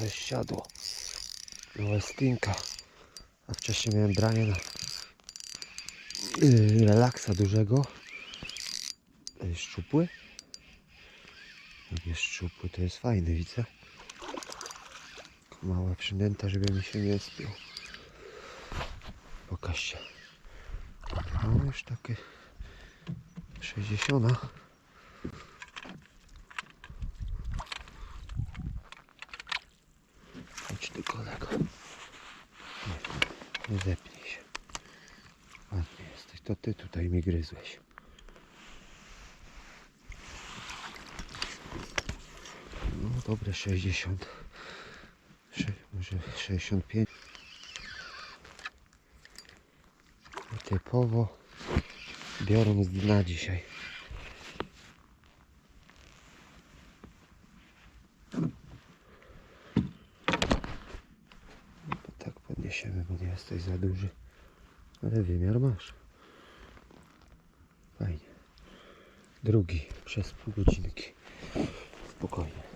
Jest siadło. Westinka. A wcześniej miałem branie na yy, relaksa dużego. Jest szczupły. Jak jest szczupły, to jest fajny, widzę. Mała przynęta, żeby mi się nie spiął. Pokaż. No już takie 60. ty kolego. Nie, nie zepnij się. Ładnie jesteś. To ty tutaj mi gryzłeś. No dobre 60. Sze- może 65. Typowo biorą z dna dzisiaj. No to podniesiemy, bo nie jesteś za duży. Ale wymiar masz. Fajnie. Drugi przez pół godzinki. Spokojnie.